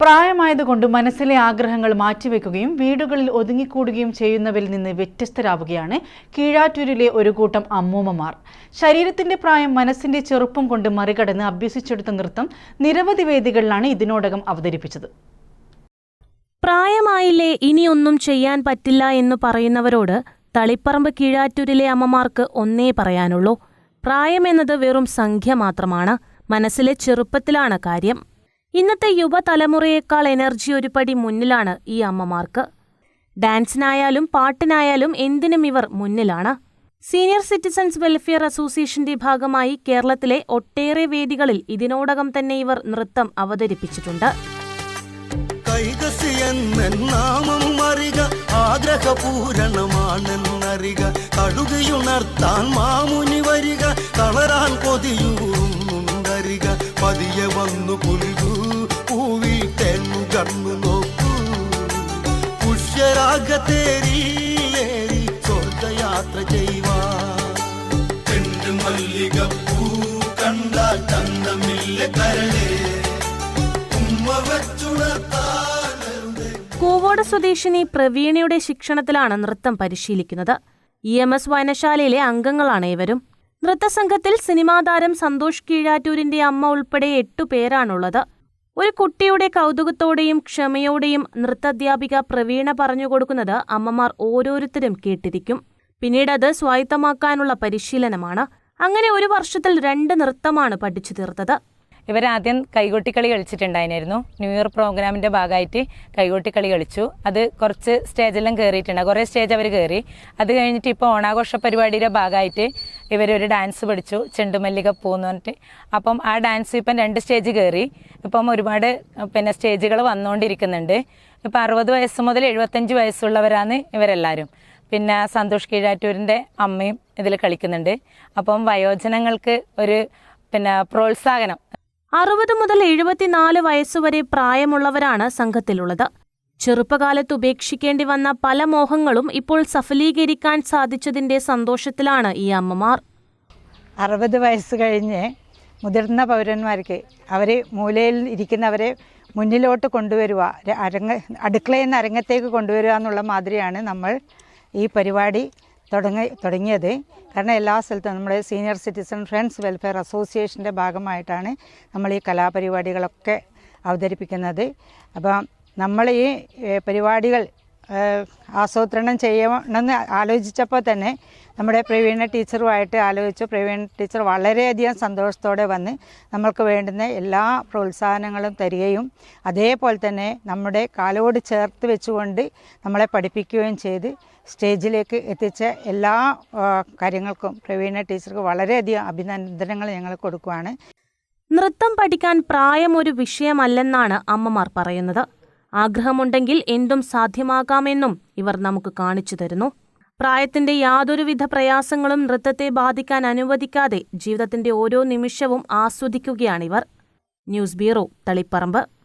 പ്രായമായതുകൊണ്ട് മനസ്സിലെ ആഗ്രഹങ്ങൾ മാറ്റിവെക്കുകയും വീടുകളിൽ ഒതുങ്ങിക്കൂടുകയും ചെയ്യുന്നവരിൽ നിന്ന് വ്യത്യസ്തരാവുകയാണ് കീഴാറ്റൂരിലെ ഒരു കൂട്ടം അമ്മൂമ്മമാർ. ശരീരത്തിന്റെ പ്രായം മനസ്സിന്റെ ചെറുപ്പം കൊണ്ട് മറികടന്ന് അഭ്യസിച്ചെടുത്ത നൃത്തം നിരവധി വേദികളിലാണ് ഇതിനോടകം അവതരിപ്പിച്ചത്. പ്രായമായില്ലേ ഇനിയൊന്നും ചെയ്യാൻ പറ്റില്ല എന്ന് പറയുന്നവരോട് തളിപ്പറമ്പ് കീഴാറ്റൂരിലെ അമ്മമാർക്ക് ഒന്നേ പറയാനുള്ളൂ. പ്രായമെന്നത് വെറും സംഖ്യ മാത്രമാണ്. മനസ്സിലെ ചെറുപ്പത്തിലാണ് കാര്യം. ഇന്നത്തെ യുവതലമുറയേക്കാൾ എനർജി ഒരു പടി മുന്നിലാണ് ഈ അമ്മമാർക്ക്. ഡാൻസിനായാലും പാട്ടിനായാലും എന്തിനും ഇവർ മുന്നിലാണ്. സീനിയർ സിറ്റിസൺസ് വെൽഫെയർ അസോസിയേഷന്റെ ഭാഗമായി കേരളത്തിലെ ഒട്ടേറെ വേദികളിൽ ഇതിനോടകം തന്നെ ഇവർ നൃത്തം അവതരിപ്പിച്ചിട്ടുണ്ട്. ആഗ്രഹപൂരണമാണെന്നറിക വന്നു കണ്ണു നോക്കൂ. പുഷ്യരാഗത്തേരിയിലേറി സ്വർഗയാത്ര ചെയ്യുവാ പെണ്ണു മല്ലിക പൂ കണ്ടാൽ ചന്തമില്ല കരളേ. ഉമ്മ കൂവോട് സ്വദേശിനി പ്രവീണയുടെ ശിക്ഷണത്തിലാണ് നൃത്തം പരിശീലിക്കുന്നത്. ഇ എം എസ് വായനശാലയിലെ അംഗങ്ങളാണ് ഇവരും. നൃത്തസംഘത്തിൽ സിനിമാതാരം സന്തോഷ് കീഴാറ്റൂരിന്റെ അമ്മ ഉൾപ്പെടെ എട്ടു പേരാണുള്ളത്. ഒരു കുട്ടിയുടെ കൗതുകത്തോടെയും ക്ഷമയോടെയും നൃത്താധ്യാപിക പ്രവീണ പറഞ്ഞു കൊടുക്കുന്നത് അമ്മമാർ ഓരോരുത്തരും കേട്ടിരിക്കും. പിന്നീട് അത് സ്വായത്തമാക്കാനുള്ള പരിശീലനമാണ്. അങ്ങനെ ഒരു വർഷത്തിൽ രണ്ട് നൃത്തമാണ് പഠിച്ചു തീർത്തത്. ഇവരാദ്യം കൈകൊട്ടിക്കളി കളിച്ചിട്ടുണ്ടായിരുന്നു. ന്യൂ ഇയർ പ്രോഗ്രാമിന്റെ ഭാഗമായിട്ട് കൈകൊട്ടിക്കളി കളിച്ചു. അത് കുറച്ച് സ്റ്റേജെല്ലാം കയറിയിട്ടുണ്ട് കുറേ സ്റ്റേജ് അവർ കയറി അത് കഴിഞ്ഞിട്ട് ഇപ്പോൾ ഓണാഘോഷ പരിപാടിയുടെ ഭാഗമായിട്ട് ഇവരൊരു ഡാൻസ് പഠിച്ചു ചെണ്ടുമല്ലിക പൂന്ന് പറഞ്ഞിട്ട്. അപ്പം ആ ഡാൻസ് ഇപ്പം രണ്ട് സ്റ്റേജ് കയറി ഇപ്പം ഒരുപാട് പിന്നെ സ്റ്റേജുകൾ വന്നുകൊണ്ടിരിക്കുന്നുണ്ട് ഇപ്പം അറുപത് വയസ്സ് മുതൽ എഴുപത്തഞ്ച് വയസ്സുള്ളവരാണ് ഇവരെല്ലാവരും പിന്നെ സന്തോഷ് കീഴാറ്റൂരിന്റെ അമ്മയും ഇതിൽ കളിക്കുന്നുണ്ട്. അപ്പം വയോജനങ്ങൾക്ക് ഒരു പിന്നെ പ്രോത്സാഹനം. അറുപത് മുതൽ എഴുപത്തിനാല് വയസ്സുവരെ പ്രായമുള്ളവരാണ് സംഘത്തിലുള്ളത്. ചെറുപ്പകാലത്ത് ഉപേക്ഷിക്കേണ്ടി വന്ന പല മോഹങ്ങളും ഇപ്പോൾ സഫലീകരിക്കാൻ സാധിച്ചതിന്റെ സന്തോഷത്തിലാണ് ഈ അമ്മമാർ. അറുപത് വയസ്സ് കഴിഞ്ഞ് മുതിർന്ന പൗരന്മാർക്ക് അവരെ മൂലയിൽ ഇരിക്കുന്നവരെ മുന്നിലോട്ട് കൊണ്ടുവരിക അരങ്ങ അടുക്കളയിൽ നിന്ന് അരങ്ങത്തേക്ക് കൊണ്ടുവരിക എന്നുള്ള മാതിരിയാണ് നമ്മൾ ഈ പരിപാടി തുടങ്ങി തുടങ്ങിയത്. കാരണം എല്ലാ സ്ഥലത്തും നമ്മുടെ സീനിയർ സിറ്റിസൺ ഫ്രണ്ട്സ് വെൽഫെയർ അസോസിയേഷന്റെ ഭാഗമായിട്ടാണ് നമ്മൾ ഈ കലാപരിപാടികളൊക്കെ അവതരിപ്പിക്കുന്നത്. അപ്പം നമ്മൾ ഈ പരിപാടികൾ ആസൂത്രണം ചെയ്യണമെന്ന് ആലോചിച്ചപ്പോൾ തന്നെ നമ്മുടെ പ്രവീണ ടീച്ചറുമായിട്ട് ആലോചിച്ചു. പ്രവീണ ടീച്ചർ വളരെയധികം സന്തോഷത്തോടെ വന്ന് നമ്മൾക്ക് വേണ്ടുന്ന എല്ലാ പ്രോത്സാഹനങ്ങളും തരികയും അതേപോലെ തന്നെ നമ്മുടെ കാലോട് ചേർത്ത് വെച്ചുകൊണ്ട് നമ്മളെ പഠിപ്പിക്കുകയും ചെയ്ത് സ്റ്റേജിലേക്ക് എത്തിച്ച എല്ലാ കാര്യങ്ങൾക്കും പ്രവീണ ടീച്ചർക്ക് വളരെയധികം അഭിനന്ദനങ്ങൾ ഞങ്ങൾ കൊടുക്കുകയാണ് നൃത്തം പഠിക്കാൻ പ്രായം ഒരു വിഷയമല്ലെന്നാണ് അമ്മമാർ പറയുന്നത്. ആഗ്രഹമുണ്ടെങ്കിൽ എന്തും സാധ്യമാകാമെന്നും ഇവർ നമുക്ക് കാണിച്ചു തരുന്നു. പ്രായത്തിന്റെ യാതൊരുവിധ പ്രയാസങ്ങളും നൃത്തത്തെ ബാധിക്കാൻ അനുവദിക്കാതെ ജീവിതത്തിന്റെ ഓരോ നിമിഷവും ആസ്വദിക്കുകയാണിവർ. News bureau Taliparamba.